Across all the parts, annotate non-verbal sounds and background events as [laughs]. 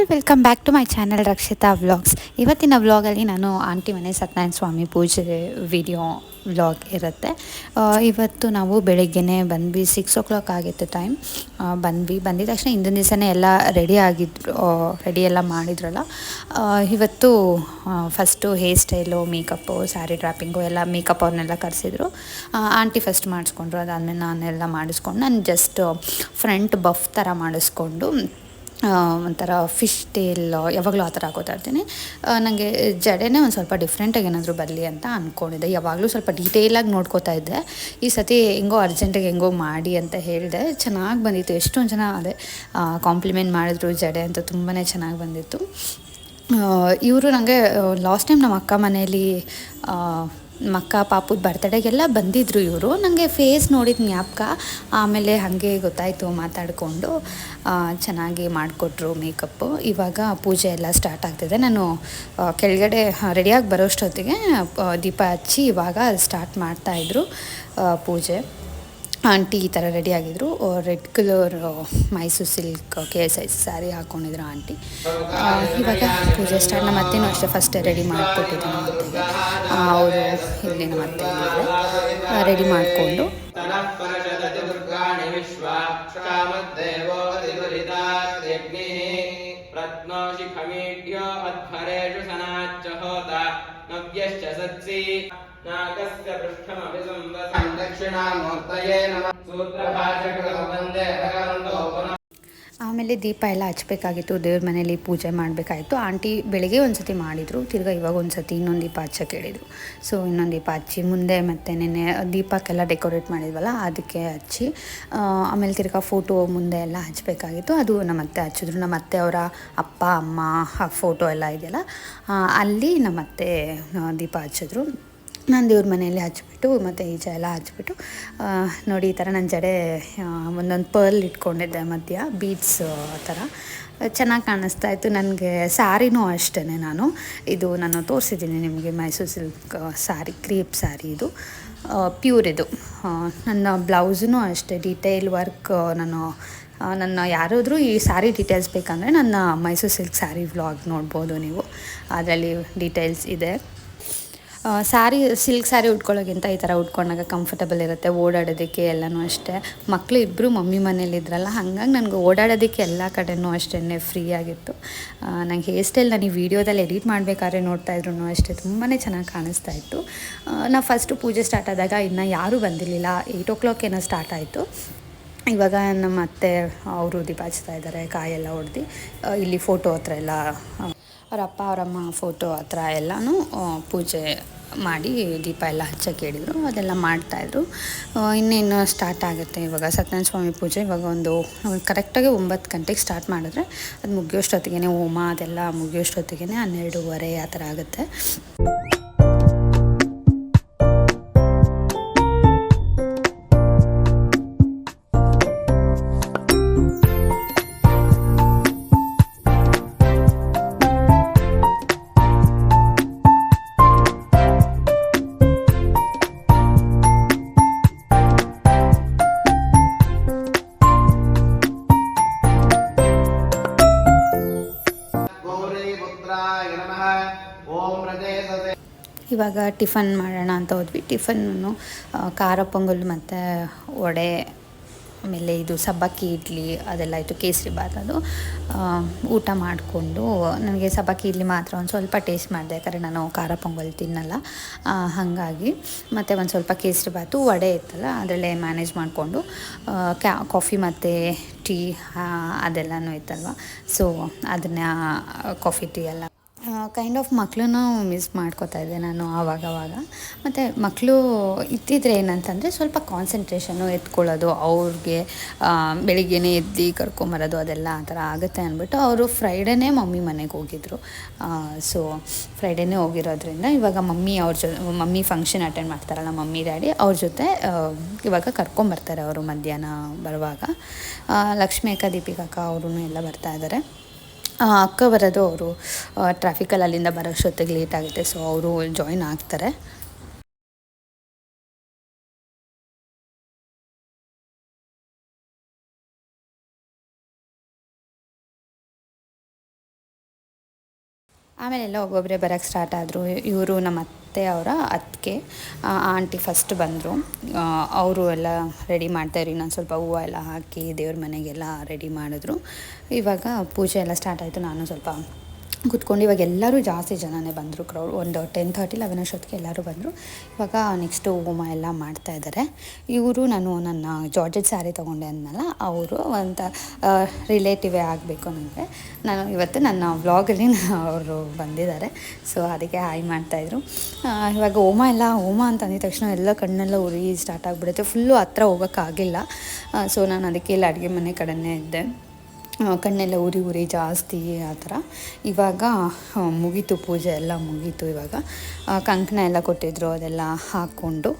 All welcome back to my channel Rakshitha vlogs. ಇವತ್ತಿನ ವ್ಲಾಗಲ್ಲಿ ನಾನು ಆಂಟಿ ಮನೆ ಸತ್ಯನಾರಾಯಣ ಸ್ವಾಮಿ ಪೂಜೆ ವಿಡಿಯೋ ವ್ಲಾಗ್ ಇರುತ್ತೆ. ಇವತ್ತು ನಾವು ಬೆಳಗ್ಗೆನೇ ಬಂದ್ವಿ ಸಿಕ್ಸ್ ಓ ಕ್ಲಾಕ್ ಆಗಿತ್ತು ಟೈಮ್ ಬಂದ್ವಿ. ಬಂದಿದ ತಕ್ಷಣ ಹಿಂದಿನ ದಿವಸನೇ ಎಲ್ಲ ರೆಡಿ ಆಗಿದ್ರು ರೆಡಿ ಎಲ್ಲ ಮಾಡಿದ್ರಲ್ಲ. ಇವತ್ತು first hair style makeup sari draping ಎಲ್ಲ ಮೇಕಪ್ ಅವ್ರನ್ನೆಲ್ಲ ಕರೆಸಿದ್ರು. ಆಂಟಿ ಫಸ್ಟ್ ಮಾಡಿಸ್ಕೊಂಡ್ರು, ಅದಾದಮೇಲೆ ನಾನೆಲ್ಲ ಮಾಡಿಸ್ಕೊಂಡು, ನಾನು ಜಸ್ಟ್ ಫ್ರಂಟ್ ಬಫ್ ಥರ ಮಾಡಿಸ್ಕೊಂಡು ಒಂಥರ ಫಿಶ್ ಟೇಲ್ ಯಾವಾಗಲೂ ಆ ಥರ ಹಾಕೋತಾ ಇರ್ತೀನಿ. ನನಗೆ ಜಡೆನೇ ಒಂದು ಸ್ವಲ್ಪ ಡಿಫ್ರೆಂಟಾಗಿ ಏನಾದರೂ ಬರಲಿ ಅಂತ ಅಂದ್ಕೊಂಡಿದ್ದೆ ಯಾವಾಗಲೂ ಸ್ವಲ್ಪ ಡೀಟೇಲಾಗಿ ನೋಡ್ಕೋತಾ ಇದ್ದೆ. ಈ ಸತಿ ಹೆಂಗೋ ಅರ್ಜೆಂಟಾಗಿ ಹೆಂಗೋ ಮಾಡಿ ಅಂತ ಹೇಳಿದೆ. ಚೆನ್ನಾಗಿ ಬಂದಿತ್ತು. ಎಷ್ಟೊಂದು ಜನ ಅದೇ ಕಾಂಪ್ಲಿಮೆಂಟ್ ಮಾಡಿದ್ರು ಜಡೆ ಅಂತ ತುಂಬಾ ಚೆನ್ನಾಗಿ ಬಂದಿತ್ತು. ಇವರು ನನಗೆ ಲಾಸ್ಟ್ ಟೈಮ್ ನಮ್ಮ ಅಕ್ಕ ಮನೇಲಿ ಆ, ಪಾಪದ ಬರ್ತಡೆಗೆಲ್ಲ ಬಂದಿದ್ದರು ಇವರು. ನನಗೆ ಫೇಸ್ ನೋಡಿದ ಜ್ಞಾಪಕ ಆಮೇಲೆ ಹಾಗೆ ಗೊತ್ತಾಯಿತು ಮಾತಾಡಿಕೊಂಡು ಚೆನ್ನಾಗಿ ಮಾಡಿಕೊಟ್ರು ಮೇಕಪ್ಪು ಇವಾಗ ಪೂಜೆ ಎಲ್ಲ ಸ್ಟಾರ್ಟ್ ಆಗ್ತಿದೆ. ನಾನು ಕೆಳಗಡೆ ರೆಡಿಯಾಗಿ ಬರೋಷ್ಟೊತ್ತಿಗೆ ದೀಪ ಹಚ್ಚಿ ಇವಾಗ ಸ್ಟಾರ್ಟ್ ಮಾಡ್ತಾಯಿದ್ರು ಪೂಜೆ. ಆಂಟಿ ಈ ಥರ ರೆಡಿ ಆಗಿದ್ರು. Red colour Mysore silk K S I sari ಹಾಕ್ಕೊಂಡಿದ್ರು aunty. ಇವಾಗ ಪೂಜೆ ಸ್ಟಾರ್ಟ್ ನಮ್ಮ ಅತ್ತೆನೂ ಅಷ್ಟೇ ಫಸ್ಟ್ ರೆಡಿ ಮಾಡಿಕೊಟ್ಟಿದ್ದೆ ನಮ್ಮ ಅತ್ತೆಗೆ. ಅವರು ಇಲ್ಲಿ ನಮ್ಮ ರೆಡಿ ಮಾಡಿಕೊಂಡು. नव्यश्च सत्सि नागस्य पृष्ठमपि संवसन् दक्षिणामूर्तये नमः सूत्रभाषकृतो वन्दे भगवन्तो पुनः ಆಮೇಲೆ ದೀಪ ಎಲ್ಲ ಹಚ್ಬೇಕಾಗಿತ್ತು, ದೇವ್ರ ಮನೇಲಿ ಪೂಜೆ ಮಾಡಬೇಕಾಗಿತ್ತು ಆಂಟಿ ಬೆಳಗ್ಗೆ ಒಂದು ಸತಿ ಮಾಡಿದರು, ತಿರ್ಗಾ ಇವಾಗ ಒಂದು ಸತಿ ಇನ್ನೊಂದು ದೀಪ ಹಚ್ಚಕ್ಕೆ ಹೇಳಿದರು ಸೊ ಇನ್ನೊಂದು ದೀಪ ಹಚ್ಚಿ ಮುಂದೆ ಮತ್ತು ನೆನ್ನೆ ದೀಪಕ್ಕೆಲ್ಲ ಡೆಕೋರೇಟ್ ಮಾಡಿದ್ವಲ್ಲ, ಅದಕ್ಕೆ ಹಚ್ಚಿ ಆಮೇಲೆ ತಿರ್ಗಾ ಫೋಟೋ ಮುಂದೆ ಎಲ್ಲ ಹಚ್ಚಬೇಕಾಗಿತ್ತು ಅದು ನಮ್ಮ ಅತ್ತೆ ಹಚ್ಚಿದ್ರು. ನಮ್ಮ ಅತ್ತೆ ಅವರ ಅಪ್ಪ, ಅಮ್ಮ ಫೋಟೋ ಎಲ್ಲ ಇದೆಯಲ್ಲ ಅಲ್ಲಿ ನಮ್ಮ ಅತ್ತೆ ದೀಪ ಹಚ್ಚಿದ್ರು. ನಾನು ದೇವ್ರ ಮನೆಯಲ್ಲಿ ಹಚ್ಬಿಟ್ಟು ಮತ್ತು ಈಜ ಎಲ್ಲ ಹಚ್ಬಿಟ್ಟು ನೋಡಿ ಈ ಥರ ನನ್ನ ಜಡೆ ಒಂದೊಂದು ಪರ್ಲ್ ಇಟ್ಕೊಂಡಿದ್ದೆ ಮಧ್ಯ, ಬೀಡ್ಸ್ ಥರ. ಚೆನ್ನಾಗಿ ಕಾಣಿಸ್ತಾ ಇತ್ತು. ನನಗೆ ಸ್ಯಾರಿನೂ ಅಷ್ಟೇ ನಾನು. ಇದು ನಾನು ತೋರಿಸಿದ್ದೀನಿ ನಿಮಗೆ, Mysore silk sari, crepe sari ಇದು. ಪ್ಯೂರ್ ಇದು. ನನ್ನ ಬ್ಲೌಸೂ ಅಷ್ಟೇ, ಡೀಟೇಲ್ ವರ್ಕ್ ನಾನು ನನ್ನ ಯಾರಾದರೂ ಈ ಸ್ಯಾರಿ ಡೀಟೇಲ್ಸ್ ಬೇಕಂದರೆ ನನ್ನ ಮೈಸೂರು ಸಿಲ್ಕ್ ಸ್ಯಾರಿ ವ್ಲಾಗ್ ನೋಡ್ಬೋದು ನೀವು. ಅದರಲ್ಲಿ ಡೀಟೇಲ್ಸ್ ಇದೆ. ಸ್ಯಾರಿ ಸಿಲ್ಕ್ ಸ್ಯಾರಿ ಉಟ್ಕೊಳ್ಳೋಕ್ಕಿಂತ ಈ ಥರ ಉಟ್ಕೊಂಡಾಗ ಕಂಫರ್ಟಬಲ್ ಇರುತ್ತೆ. ಓಡಾಡೋದಕ್ಕೆ ಎಲ್ಲನೂ ಅಷ್ಟೇ. ಮಕ್ಕಳು ಇಬ್ಬರು ಮಮ್ಮಿ ಮನೇಲಿದ್ರಲ್ಲ ಹಾಗಾಗಿ ನನಗೆ ಓಡಾಡೋದಕ್ಕೆ ಎಲ್ಲ ಕಡೆನೂ ಅಷ್ಟೇ ಫ್ರೀ ಆಗಿತ್ತು. ನಂಗೆ ಹೇರ್ ಸ್ಟೈಲ್ ನಾನು ಈ ವಿಡಿಯೋದಲ್ಲಿ ಎಡಿಟ್ ಮಾಡಬೇಕಾದ್ರೆ ನೋಡ್ತಾ ಇದ್ರು ಅಷ್ಟೇ ತುಂಬಾ ಚೆನ್ನಾಗಿ ಕಾಣಿಸ್ತಾ ಇತ್ತು. ನಾವು ಫಸ್ಟು ಪೂಜೆ ಸ್ಟಾರ್ಟ್ ಆದಾಗ ಇನ್ನು ಯಾರೂ ಬಂದಿರಲಿಲ್ಲ. ಏಯ್ಟ್ ಓ ಕ್ಲಾಕ್ ಏನೋ ಸ್ಟಾರ್ಟ್ ಆಯಿತು. ಇವಾಗ ನಮ್ಮ ಅತ್ತೆ, ಅವರು ದೀಪ ಹಚ್ತಾ ಇದ್ದಾರೆ, ಕಾಯೆಲ್ಲ ಹೊಡೆದು ಇಲ್ಲಿ ಫೋಟೋ ಹತ್ರ ಎಲ್ಲ ಅವ್ರ ಅಪ್ಪ ಅವರಮ್ಮ ಫೋಟೋ ಹತ್ರ ಎಲ್ಲನೂ ಪೂಜೆ ಮಾಡಿ ದೀಪ ಎಲ್ಲ ಹಚ್ಚಕ್ಕೆ ಹೇಳಿದರು. ಅದೆಲ್ಲ ಮಾಡ್ತಾಯಿದ್ರು ಇನ್ನೇನು ಸ್ಟಾರ್ಟ್ ಆಗುತ್ತೆ ಇವಾಗ ಸತ್ಯನಾರಾಯಣ ಸ್ವಾಮಿ ಪೂಜೆ. ಇವಾಗ ಒಂದು ಕರೆಕ್ಟಾಗಿ ಒಂಬತ್ತು ಗಂಟೆಗೆ ಸ್ಟಾರ್ಟ್ ಮಾಡಿದ್ರೆ ಅದು ಮುಗಿಯೋಷ್ಟೊತ್ತಿಗೆ ಹೋಮ ಅದೆಲ್ಲ ಮುಗಿಯೋಷ್ಟೊತ್ತಿಗೆ ಹನ್ನೆರಡೂವರೆ ಆ ಥರ ಆಗುತ್ತೆ. ಇವಾಗ ಟಿಫನ್ ಮಾಡೋಣ ಅಂತ ಹೋದ್ವಿ. ಟಿಫನ್ನು ಖಾರ, ಪೊಂಗಲ್ ಮತ್ತು ವಡೆ, ಆಮೇಲೆ ಇದು ಸಬ್ಬಕ್ಕಿ ಇಡ್ಲಿ, ಅದೆಲ್ಲ ಇತ್ತು ಕೇಸರಿ ಬಾತ್ ಅದು. ಊಟ ಮಾಡಿಕೊಂಡು, ನನಗೆ ಸಬ್ಬಕ್ಕಿ ಇಡ್ಲಿ ಮಾತ್ರ ಒಂದು ಸ್ವಲ್ಪ ಟೇಸ್ಟ್ ಮಾಡಿದೆ, ಯಾಕಂದರೆ ನಾನು ಖಾರ, ಪೊಂಗಲ್ ತಿನ್ನಲ್ಲ. ಹಾಗಾಗಿ ಮತ್ತು ಒಂದು ಸ್ವಲ್ಪ ಕೇಸರಿ ಬಾತು ವಡೆ ಇತ್ತಲ್ಲ, ಅದರಲ್ಲೇ ಮ್ಯಾನೇಜ್ ಮಾಡಿಕೊಂಡು ಕ್ಯಾ ಕಾಫಿ ಮತ್ತು ಟೀ ಅದೆಲ್ಲನೂ ಇತ್ತಲ್ವ. ಸೊ ಅದನ್ನ ಕಾಫಿ ಟೀ ಎಲ್ಲ ಕೈಂಡ್ ಆಫ್ ಮಕ್ಕಳೂ ಮಿಸ್ ಮಾಡ್ಕೋತಾ ಇದ್ದೆ ನಾನು ಆವಾಗವಾಗ. ಆವಾಗ ಮತ್ತು ಮಕ್ಕಳು ಇದ್ದಿದ್ರೆ ಏನಂತಂದರೆ ಸ್ವಲ್ಪ ಕಾನ್ಸಂಟ್ರೇಷನ್ನು ಎತ್ಕೊಳ್ಳೋದು, ಅವ್ರಿಗೆ ಬೆಳಿಗ್ಗೆನೇ ಎದ್ದು ಕರ್ಕೊಂಬರೋದು ಅದೆಲ್ಲ ಆ ಥರ ಆಗುತ್ತೆ ಅಂದ್ಬಿಟ್ಟು ಅವರು ಫ್ರೈಡೇನೇ ಮಮ್ಮಿ ಮನೆಗೆ ಹೋಗಿದ್ರು. ಸೊ ಫ್ರೈಡೇನೇ ಹೋಗಿರೋದ್ರಿಂದ ಇವಾಗ ಮಮ್ಮಿ ಅವ್ರ ಜೊ, ಮಮ್ಮಿ ಫಂಕ್ಷನ್ ಅಟೆಂಡ್ ಮಾಡ್ತಾರಲ್ಲ ಮಮ್ಮಿ, ಡ್ಯಾಡಿ ಅವ್ರ ಜೊತೆ ಇವಾಗ ಕರ್ಕೊಂಬರ್ತಾರೆ ಅವರು ಮಧ್ಯಾಹ್ನ ಬರುವಾಗ. ಲಕ್ಷ್ಮೀ ಅಕ್ಕ, ದೀಪಿಕಾ ಅವರು ಎಲ್ಲ ಬರ್ತಾ ಇದ್ದಾರೆ ಅಕ್ಕ ಬರೋದು ಅವರು ಟ್ರಾಫಿಕಲ್ಲಿ ಅಲ್ಲಿಂದ ಬರೋಷ್ಟೊತ್ತಿಗೆ ಲೇಟ್ ಆಗುತ್ತೆ ಸೊ ಅವರು ಜಾಯಿನ್ ಆಗ್ತಾರೆ. ಆಮೇಲೆ ಎಲ್ಲ ಒಬ್ಬೊಬ್ಬರೇ ಬರೋಕ್ಕೆ ಸ್ಟಾರ್ಟ್ ಆದರು, ಇವರು ನಮ್ಮ ಅತ್ತೆ ಅವರ ಅತ್ತಿಗೆ ಆಂಟಿ ಫಸ್ಟ್ ಬಂದರು. ಅವರು ಎಲ್ಲ ರೆಡಿ ಮಾಡ್ತಾಯಿರಿ ನಾನು ಸ್ವಲ್ಪ ಹೂವು ಎಲ್ಲ ಹಾಕಿ ದೇವ್ರ ಮನೆಗೆಲ್ಲ ರೆಡಿ ಮಾಡಿದ್ರು. ಇವಾಗ ಪೂಜೆ ಎಲ್ಲ ಸ್ಟಾರ್ಟ್ ಆಯಿತು. ನಾನು ಸ್ವಲ್ಪ ಕೂತ್ಕೊಂಡು ಇವಾಗ ಎಲ್ಲರೂ ಜಾಸ್ತಿ ಜನನೇ ಬಂದರು ಕ್ರೌಡ್ ಒಂದು ಟೆನ್ ತರ್ಟಿ ಲೆವೆನ್ ಅಷ್ಟೊತ್ತಿಗೆ ಎಲ್ಲರೂ ಬಂದರು. ಇವಾಗ ನೆಕ್ಸ್ಟು ಹೋಮ ಎಲ್ಲ ಮಾಡ್ತಾ ಇದ್ದಾರೆ ಇವರು ನಾನು ನನ್ನ ಜಾರ್ಜೆಟ್ ಸ್ಯಾರಿ ತೊಗೊಂಡೆ ಅಂದನಲ್ಲ, ಅವರು ಒಂಥ ರಿಲೇಟಿವೇ ಆಗಬೇಕು ನನಗೆ ನಾನು ಇವತ್ತು ನನ್ನ ವ್ಲಾಗಲ್ಲಿ [laughs] ಅವರು ಬಂದಿದ್ದಾರೆ. ಸೊ ಅದಕ್ಕೆ ಹಾಯ್ ಮಾಡ್ತಾಯಿದ್ರು ಇವಾಗ ಹೋಮ ಎಲ್ಲ, ಹೋಮ ಅಂತ ಅಂದಿದ ತಕ್ಷಣ ಎಲ್ಲ ಕಣ್ಣೆಲ್ಲ ಉರಿ ಸ್ಟಾರ್ಟ್ ಆಗಿಬಿಡುತ್ತೆ. ಫುಲ್ಲು ಹತ್ರ ಹೋಗೋಕ್ಕಾಗಿಲ್ಲ. ಸೊ ನಾನು ಅದಕ್ಕೆ ಇಲ್ಲಿ ಅಡುಗೆ ಮನೆ ಕಡೆನೇ ಇದ್ದೆ. ಕಣ್ಣೆಲ್ಲ ಉರಿ ಉರಿ ಜಾಸ್ತಿ ಆ ಥರ. ಇವಾಗ ಮುಗೀತು ಪೂಜೆ ಎಲ್ಲ ಮುಗೀತು ಇವಾಗ. ಕಂಕಣ ಎಲ್ಲ ಕೊಟ್ಟಿದ್ರು, ಅದೆಲ್ಲ ಹಾಕ್ಕೊಂಡು.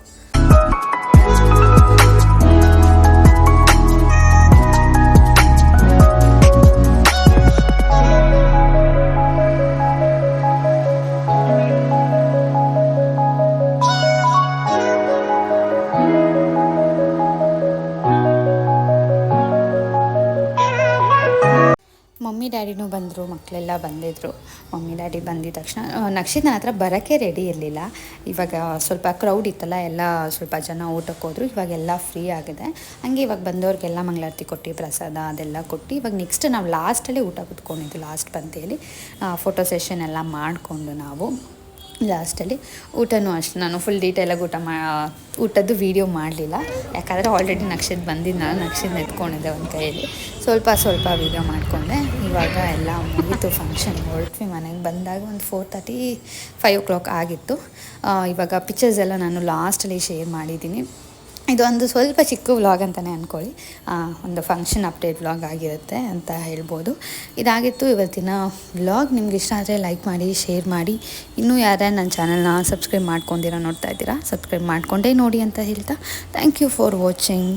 ಮಮ್ಮಿ ಡ್ಯಾಡಿನೂ ಬಂದರು, ಮಕ್ಕಳೆಲ್ಲ ಬಂದಿದ್ದರು. ಮಮ್ಮಿ ಡ್ಯಾಡಿ ಬಂದಿದ್ದ ತಕ್ಷಣ ನಕ್ಷಿತ್ ನನ್ನ ಹತ್ರ ಬರೋಕ್ಕೆ ರೆಡಿ ಇರಲಿಲ್ಲ. ಇವಾಗ ಸ್ವಲ್ಪ ಕ್ರೌಡ್ ಇತ್ತಲ್ಲ, ಎಲ್ಲ ಸ್ವಲ್ಪ ಜನ ಊಟಕ್ಕೆ ಹೋದ್ರು ಇವಾಗೆಲ್ಲ ಫ್ರೀ ಆಗಿದೆ. ಹಂಗೆ ಇವಾಗ ಬಂದವ್ರಿಗೆಲ್ಲ ಮಂಗಳಾರತಿ ಕೊಟ್ಟು, ಪ್ರಸಾದ ಅದೆಲ್ಲ ಕೊಟ್ಟು, ಇವಾಗ ನೆಕ್ಸ್ಟ್ ನಾವು ಲಾಸ್ಟಲ್ಲಿ ಊಟ ಕುತ್ಕೊಂಡಿದ್ದು ಲಾಸ್ಟ್ ಪಂಕ್ತಿಯಲ್ಲಿ ಫೋಟೋ ಸೆಷನ್ ಎಲ್ಲ ಮಾಡಿಕೊಂಡು ನಾವು. ಲಾಸ್ಟಲ್ಲಿ ಊಟನೂ ಅಷ್ಟು. ನಾನು ಫುಲ್ ಡೀಟೇಲಾಗಿ ಊಟ ಮಾ ಊಟದ್ದು ವೀಡಿಯೋ ಮಾಡಲಿಲ್ಲ. ಯಾಕಂದರೆ ಆಲ್ರೆಡಿ ನಕ್ಷಿತ್ ಬಂದಿದ್ದ ನಾನು ನಕ್ಷಿತ್ ನೆತ್ಕೊಂಡಿದ್ದೆ ಒಂದು ಕೈಯಲ್ಲಿ. ಸ್ವಲ್ಪ ಸ್ವಲ್ಪ ವೀಡಿಯೋ ಮಾಡಿಕೊಂಡೆ. ಇವಾಗ ಎಲ್ಲ ಮುಗಿತು ಫಂಕ್ಷನ್ ಹೊರಟ್ವಿ ಮನೆಗೆ. ಬಂದಾಗ ಒಂದು four thirty five o'clock ಆಗಿತ್ತು ಇವಾಗ ಪಿಕ್ಚರ್ಸ್ ಎಲ್ಲ ನಾನು ಲಾಸ್ಟಲ್ಲಿ ಶೇರ್ ಮಾಡಿದ್ದೀನಿ. ಇದೊಂದು ಸ್ವಲ್ಪ ಚಿಕ್ಕ ವ್ಲಾಗ್ ಅಂತಲೇ ಅಂದ್ಕೊಳ್ಳಿ ಒಂದು ಫಂಕ್ಷನ್ ಅಪ್ಡೇಟ್ ವ್ಲಾಗ್ ಆಗಿರುತ್ತೆ ಅಂತ ಹೇಳ್ಬೋದು. ಇದಾಗಿತ್ತು ಇವತ್ತಿನ ವ್ಲಾಗ್. ನಿಮ್ಗೆ ಇಷ್ಟ ಆದರೆ ಲೈಕ್ ಮಾಡಿ ಶೇರ್ ಮಾಡಿ. ಇನ್ನೂ ಯಾರ್ಯಾರು ನನ್ನ ಚಾನಲ್ನ ಸಬ್ಸ್ಕ್ರೈಬ್ ಮಾಡ್ಕೊಂಡಿರೋ ನೋಡ್ತಾ ಇದ್ದೀರಾ ಸಬ್ಸ್ಕ್ರೈಬ್ ಮಾಡಿಕೊಂಡೇ ನೋಡಿ ಅಂತ ಹೇಳ್ತಾ. Thank you for watching